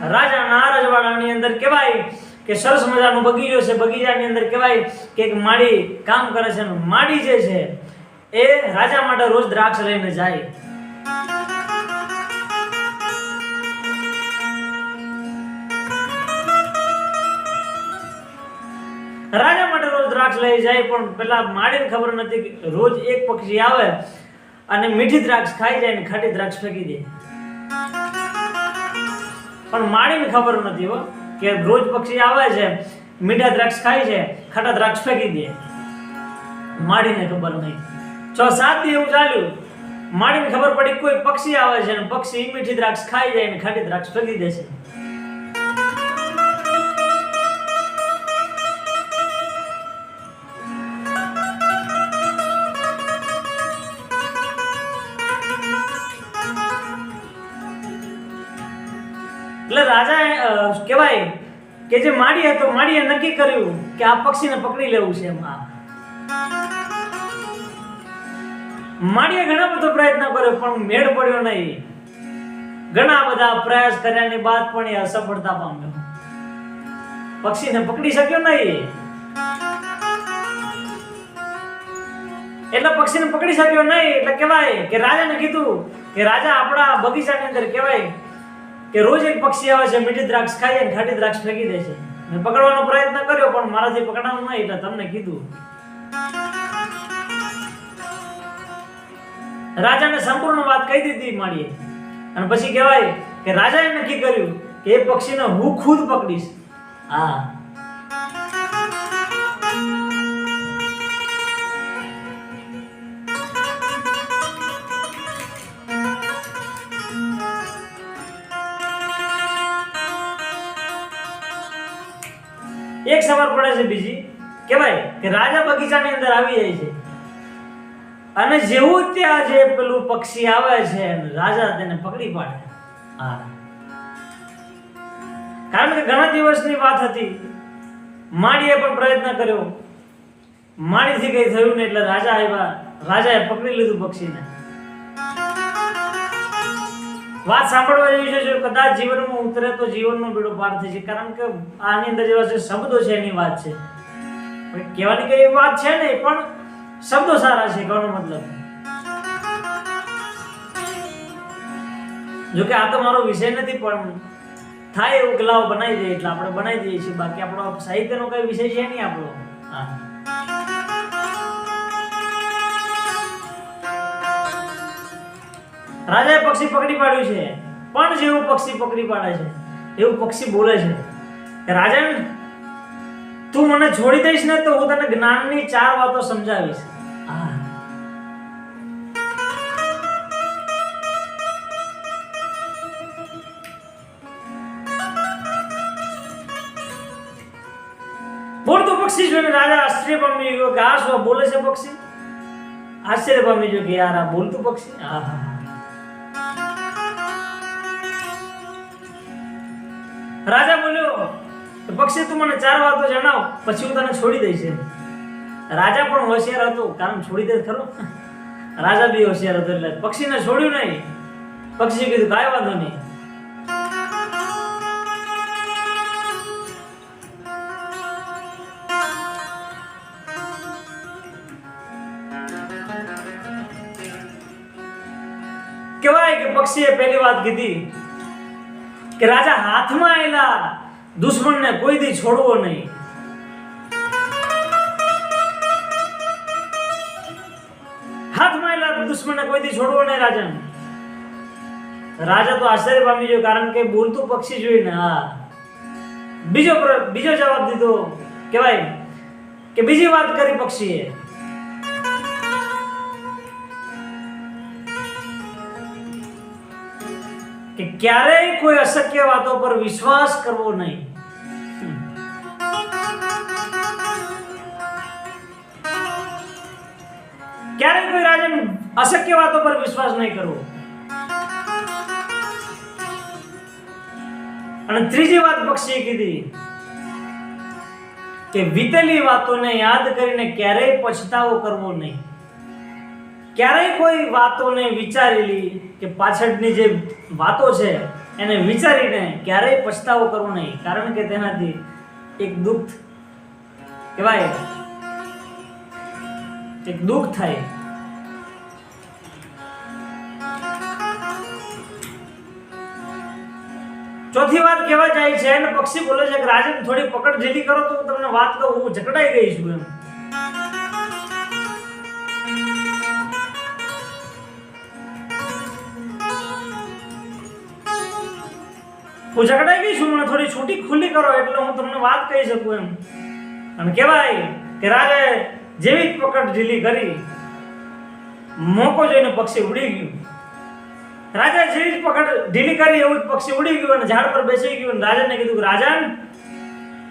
રાજાના રજવાડાની અંદર કહેવાય કે સરસ મજાનો બગીચો છે. બગીચાની અંદર કહેવાય કે એક માડી કામ કરે છે માડી જે છે, એ રાજા માટે રોજ દ્રાક્ષ લઈને જાય. રાજા માટે રોજ દ્રાક્ષ લઈ જાય, પણ પેલા માડીને ખબર નથી રોજ એક પક્ષી આવે અને મીઠી દ્રાક્ષ ખાઈ જાય ને ખાટી દ્રાક્ષ ફેંકી દે. પણ માળીને ખબર નથી હો કે રોજ પક્ષી આવે છે, મીઠા દ્રાક્ષ ખાય છે, ખાટા દ્રાક્ષ ફેંકી દે. માળીને ખબર નહીં. છ સાત દી એવું ચાલ્યું. માળીને ખબર પડી કોઈ પક્ષી આવે છે અને પક્ષી મીઠી દ્રાક્ષ ખાઈ જાય ને ખાટી દ્રાક્ષ ફેંકી દે છે. એટલે રાજાએ અ, કહેવાય કે જે માડી હતો માડીએ નક્કી કર્યું કે આ પક્ષીને પકડી લેવું છે એમાં માડીએ ઘણા બધો પ્રયત્ન કર્યો પણ મેળ પડ્યો નહીં. ઘણા બધા પ્રયાસ કર્યાની બાદ પણ એ અસફળતા પામ્યો. પક્ષીને પકડી શક્યો નહીં. એટલે પક્ષીને પકડી શક્યો નહીં એટલે કહેવાય કે રાજાને કીધું કે રાજા આપણા બગીચાની અંદર કહેવાય કે રોજ એક પક્ષી આવે છે, મીઠી દ્રાક્ષ ખાઈ અને ખાટી દ્રાક્ષ ફેંકી દે છે. મેં પકડવાનો પ્રયત્ન કર્યો, પણ મારાથી પકડાવું નહીં, એટલે તમને કીધું. રાજાને સંપૂર્ણ વાત કહી દીધી માળીએ. અને પછી કહેવાય કે રાજાએ નક્કી કર્યું કે એ પક્ષીને હું ખુદ પકડીશ. હા. એક સવાર પડે છે બીજી. કેવાય કે રાજા બગીચાની અંદર આવી જાય છે. અને જેવું ત્યાં જે પેલું પક્ષી આવે છે રાજા તેને પકડી પાડે. હા. કારણ કે ઘણા દિવસની વાત હતી. માળીએ પણ પ્રયત્ન કર્યો. માળીથી કઈ થયું ને એટલે રાજા આવ્યા. રાજાએ પકડી લીધું પક્ષીને. વાત સાંભળવા જેવી છે, જો કદાચ જીવનમાં ઉતરે તો જીવનનો બેડો પાર થઈ છે કારણ કે આની અંદર જેવા જે શબ્દો છે એની વાત છે. પણ કહેવાની કઈ વાત છે નહીં, પણ શબ્દો સારા છે કહેવાનો મતલબ. જો કે આ તો મારો વિષય નથી, પણ થાય એવું કલાઓ બનાવી દઈએ એટલે આપણે બનાવી દઈએ છીએ. બાકી આપણો સાહિત્યનો કઈ વિષય છે નહીં આપણો? હા. રાજાએ પક્ષી પકડી પાડ્યું છે. પણ જેવું પક્ષી પકડી પાડે છે. એવું પક્ષી બોલે છે. રાજન, તું મને છોડી દઈશ ને તો હું તને જ્ઞાનની ચાર વાતો સમજાવીશ. આ. બોલતું પક્ષી જોઈને રાજા આશ્ચર્ય પામી ગયો કે આ શું બોલે છે પક્ષી? આશ્ચર્ય પામી ગયો કે યાર, આ બોલતું પક્ષી? આહા. રાજા બોલ્યો પક્ષી તું મને ચાર વાતો જણાવ, પછી હું તને છોડી દઈશ. રાજા પણ હોશિયાર હતો, કારણ છોડી દે ખરો. રાજા બી હોશિયાર હતો એટલે પક્ષીને છોડ્યું નહીં. પક્ષી કીધું, કાંઈ વાંધો નહીં. કહેવાય કે પક્ષીએ પહેલી વાત કીધી કે રાજા હાથમાં આવેલા દુશ્મનને કોઈ દી છોડવો નહીં. હાથમાં આવેલા દુશ્મનને કોઈ દી છોડવો નહીં રાજા રાજા તો આશ્ચર્ય પામી ગયો, કારણ કે બોલતું પક્ષી જોઈને, હા. બીજો બીજો જવાબ દીધો, કહેવાય, કે બીજી વાત કરી પક્ષીએ. કે ક્યારેય કોઈ અશક્ય વાતો પર વિશ્વાસ કરવો નહીં. ક્યારેય કોઈ રાજન અશક્ય વાતો પર વિશ્વાસ નહીં કરવો. અને ત્રીજી વાત પક્ષીએ કીધી કે વીતેલી વાતોને યાદ કરીને ક્યારેય પછતાવો કરવો નહીં. ક્યારેય કોઈ વાતોને વિચારેલી કે પાછળની જે વાતો છે, એને વિચારીને ક્યારેય પછતાવો કરવો નહીં. કારણ કે તેનાથી એક દુઃખ કહેવાય. એક દુઃખ થાય. ચોથી વાત કહેવા જાય છે અને પક્ષી બોલે છે કે રાજન થોડી પકડ ઢીલી કરો તો હું તમને વાત કહું, હું જકડાઈ ગઈ છું એમ. હું જકડાઈ ગઈ છું થોડી છૂટી ખુલ્લી કરો એટલે હું તમને વાત કહી શકું એમ. અને કહેવાય કે રાજે જેવી પકડ ઢીલી કરી, મોકો જોઈને પક્ષી ઉડી ગયું. રાજા જેવી જ પકડ ઢીલી કરી, એવું જ પક્ષી ઉડી ગયું અને ઝાડ પર બેસી ગયું. અને રાજાને કીધું કે રાજા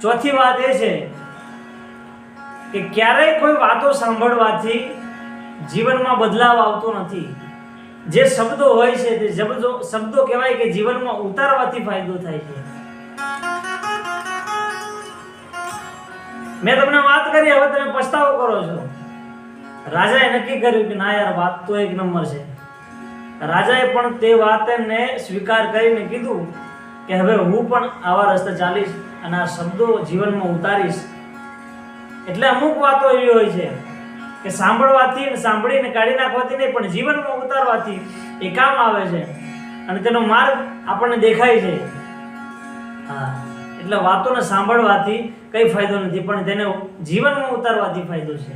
ચોથી વાત એ છે કે ક્યારેય કોઈ વાતો સાંભળવાથી જીવનમાં બદલાવ આવતો નથી. જે શબ્દો હોય છે તે શબ્દો કહેવાય કે જીવનમાં ઉતારવાથી ફાયદો થાય છે. મેં તમને વાત કરી, હવે તમે પસ્તાવો કરો છો. રાજાએ નક્કી કર્યું કે ના યાર, વાત તો એક નંબર છે. રાજાએ પણ તે વાતને સ્વીકાર કરીને કીધું કે હવે હું પણ આવા રસ્તે ચાલીશ અને આ શબ્દો જીવનમાં ઉતારીશ. એટલે અમુક વાતો એવી હોય છે. કે સાંભળવાથી અને સાંભળીને કાઢી નાખવાથી નહીં, પણ જીવનમાં ઉતારવાથી એ કામ આવે છે. અને તેનો માર્ગ આપણને દેખાય છે. હા, એટલે વાતોને સાંભળવાથી કઈ ફાયદો નથી, પણ તેને જીવનમાં ઉતારવાથી ફાયદો છે.